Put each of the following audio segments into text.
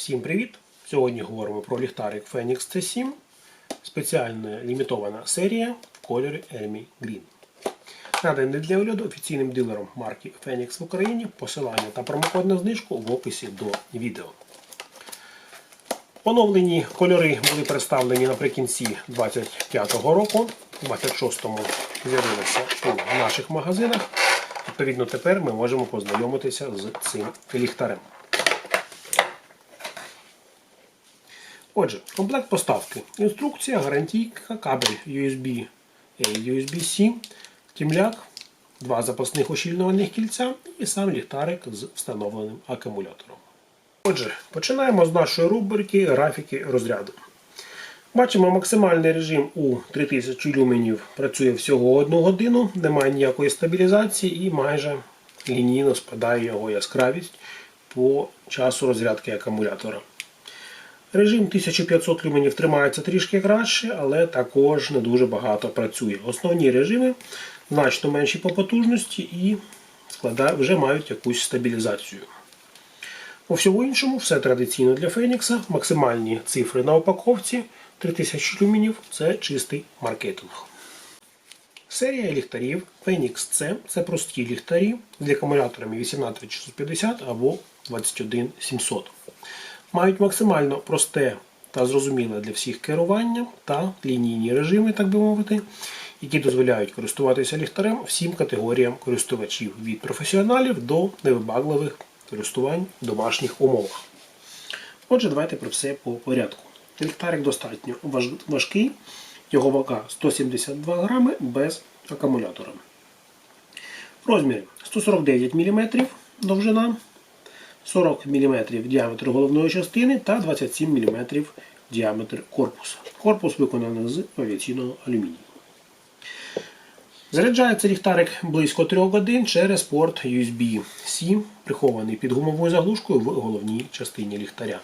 Всім привіт! Сьогодні говоримо про ліхтарик Phoenix C7, спеціальна лімітована серія в кольорі Green. Наданий для огляду офіційним дилером марки Phoenix в Україні. Посилання та промокод на знижку в описі до відео. Оновлені кольори були представлені наприкінці 2025 року. У 26-му з'явилися у наших магазинах. Відповідно, тепер ми можемо познайомитися з цим ліхтарем. Отже, комплект поставки. Інструкція, гарантійка, кабель USB A, USB-C, тімляк, два запасних ущільнювальних кільця і сам ліхтарик з встановленим акумулятором. Отже, починаємо з нашої рубрики графіки розряду. Бачимо, максимальний режим у 3000 люменів працює всього 1 годину, немає ніякої стабілізації і майже лінійно спадає його яскравість по часу розрядки акумулятора. Режим 1500 люменів тримається трішки краще, але також не дуже багато працює. Основні режими значно менші по потужності і вже мають якусь стабілізацію. По всьому іншому, все традиційно для Фенікса. Максимальні цифри на упаковці 3000 люменів це чистий маркетинг. Серія ліхтарів Phoenix C це прості ліхтарі з акумуляторами 18650 або 21700. Мають максимально просте та зрозуміле для всіх керування та лінійні режими, так би мовити, які дозволяють користуватися ліхтарем всім категоріям користувачів від професіоналів до невибагливих користувань в домашніх умовах. Отже, давайте про все по порядку. Ліхтарик достатньо важкий, його вага 172 грами без акумулятора. Розміри 149 мм довжина, 40 мм діаметр головної частини та 27 мм діаметр корпуса. Корпус виконаний з авіаційного алюмінію. Заряджається ліхтарик близько 3 годин через порт USB-C, прихований під гумовою заглушкою в головній частині ліхтаря.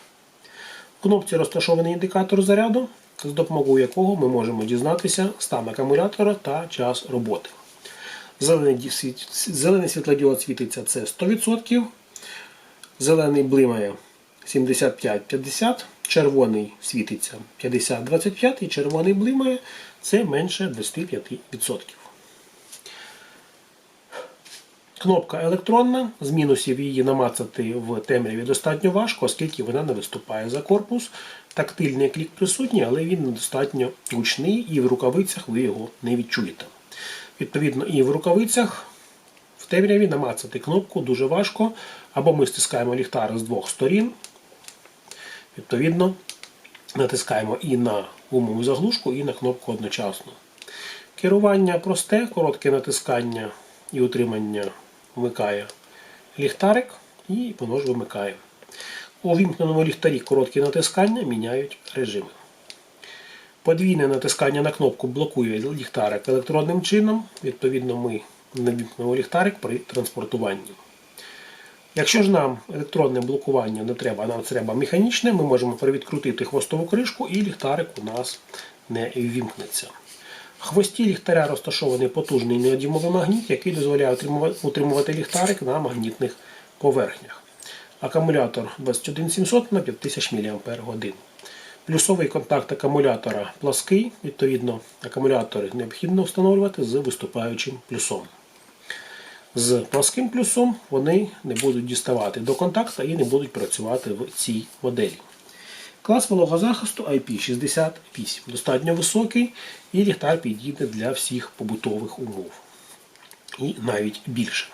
В кнопці розташований індикатор заряду, з допомогою якого ми можемо дізнатися стан акумулятора та час роботи. Зелений, світлодіод світиться це 100%, зелений блимає 75-50, червоний світиться 50-25 і червоний блимає це менше 25%. Кнопка електронна, з мінусів її намацати в темряві достатньо важко, оскільки вона не виступає за корпус. Тактильний клік присутній, але він недостатньо гучний і в рукавицях ви його не відчуєте. Відповідно, і в рукавицях в темряві намацати кнопку дуже важко, або ми стискаємо ліхтар з двох сторін. Відповідно, натискаємо і на гумову заглушку, і на кнопку одночасно. Керування просте, коротке натискання і утримання вмикає ліхтарик, і воно ж вимикає. У вімкненому ліхтарі короткі натискання міняють режими. Подвійне натискання на кнопку блокує ліхтарик електронним чином. Відповідно, ми не вімкнемо ліхтарик при транспортуванні. Якщо ж нам електронне блокування не треба, нам треба механічне, ми можемо привідкрутити хвостову кришку і ліхтарик у нас не ввімкнеться. В хвості ліхтаря розташований потужний неодімовий магніт, який дозволяє утримувати ліхтарик на магнітних поверхнях. Акумулятор 21700 на 5000 мАч. Плюсовий контакт акумулятора плаский, відповідно, акумулятори необхідно встановлювати з виступаючим плюсом. З пласким плюсом вони не будуть діставати до контакта і не будуть працювати в цій моделі. Клас вологозахисту IP68 достатньо високий і ліхтар підійде для всіх побутових умов. І навіть більше.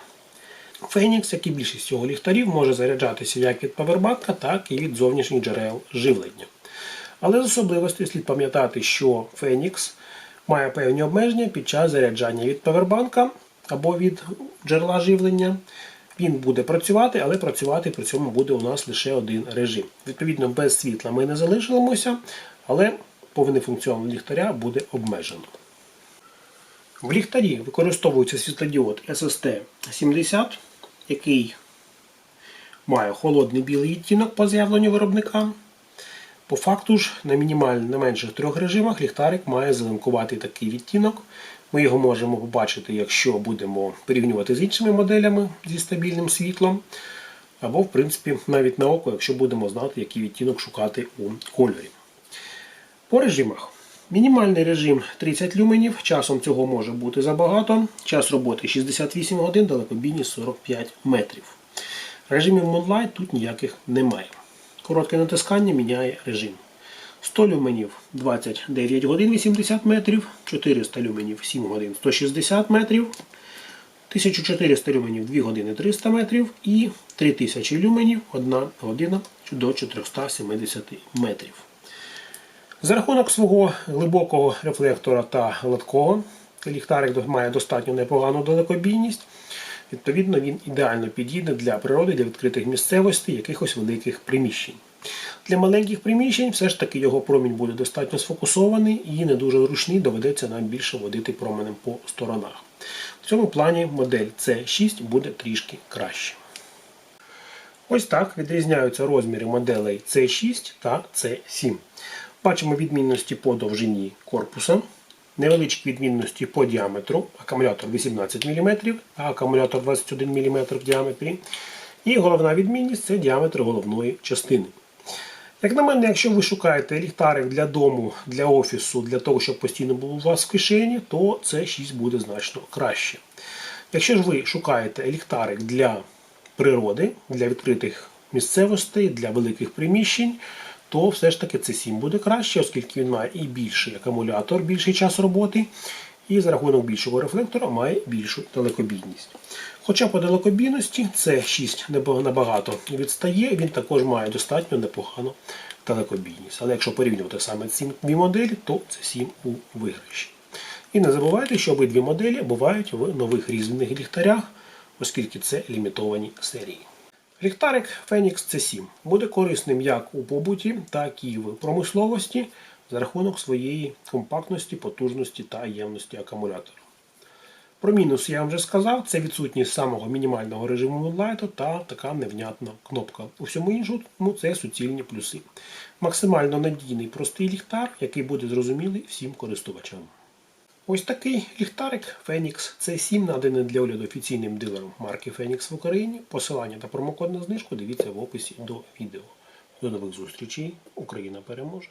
Фенікс, як і більшість цього ліхтарів, може заряджатися як від павербанка, так і від зовнішніх джерел живлення. Але з особливостю слід пам'ятати, що Фенікс має певні обмеження під час заряджання від павербанка або від джерела живлення. Він буде працювати, але працювати при цьому буде у нас лише один режим. Відповідно, без світла ми не залишимося, але повний функціон ліхтаря буде обмежено. В ліхтарі використовується світлодіод SST70, який має холодний білий відтінок по заявленню виробника. По факту ж, на мінімально на менших трьох режимах ліхтарик має зеленкуватий такий відтінок. Ми його можемо побачити, якщо будемо порівнювати з іншими моделями зі стабільним світлом. або, в принципі, навіть на око, якщо будемо знати, який відтінок шукати у кольорі. По режимах. Мінімальний режим 30 люменів, часом цього може бути забагато. Час роботи 68 годин, далекобійність 45 метрів. Режимів Moonlight тут ніяких немає. Коротке натискання міняє режим. 100 люменів 29 годин 80 метрів, 400 люменів 7 годин 160 метрів, 1400 люменів 2 години 300 метрів і 3000 люменів 1 година до 470 метрів. За рахунок свого глибокого рефлектора та гладкого, ліхтарик має достатньо непогану далекобійність. Відповідно, він ідеально підійде для природи, для відкритих місцевостей, якихось великих приміщень. Для маленьких приміщень все ж таки його промінь буде достатньо сфокусований і не дуже зручний, доведеться нам більше водити променем по сторонах. В цьому плані модель C6 буде трішки краще. Ось так відрізняються розміри моделей C6 та C7. Бачимо відмінності по довжині корпуса, невеличкі відмінності по діаметру, акумулятор 18 мм, а акумулятор 21 мм в діаметрі. І головна відмінність це діаметр головної частини. Як на мене, якщо ви шукаєте ліхтарик для дому, для офісу, для того, щоб постійно був у вас в кишені, то це 6 буде значно краще. Якщо ж ви шукаєте ліхтарик для природи, для відкритих місцевостей, для великих приміщень, то все ж таки це 7 буде краще, оскільки він має і більший акумулятор, більший час роботи, і за рахунок більшого рефлектора має більшу далекобійність. Хоча по далекобійності це 6 набагато відстає, він також має достатньо непогану далекобійність. Але якщо порівнювати саме ці дві моделі, то це 7 у виграші. І не забувайте, що обидві моделі бувають в нових різних ліхтарях, оскільки це лімітовані серії. Ліхтарик Phoenix C7 буде корисним як у побуті, так і в промисловості за рахунок своєї компактності, потужності та ємності акумулятора. Про мінус я вам вже сказав, це відсутність самого мінімального режиму Moonlight та така невнятна кнопка. У всьому іншому це суцільні плюси. Максимально надійний простий ліхтар, який буде зрозумілий всім користувачам. Ось такий ліхтарик Phoenix C7 наданий для огляду офіційним дилером марки Phoenix в Україні. Посилання та промокод на знижку дивіться в описі до відео. До нових зустрічей. Україна переможе!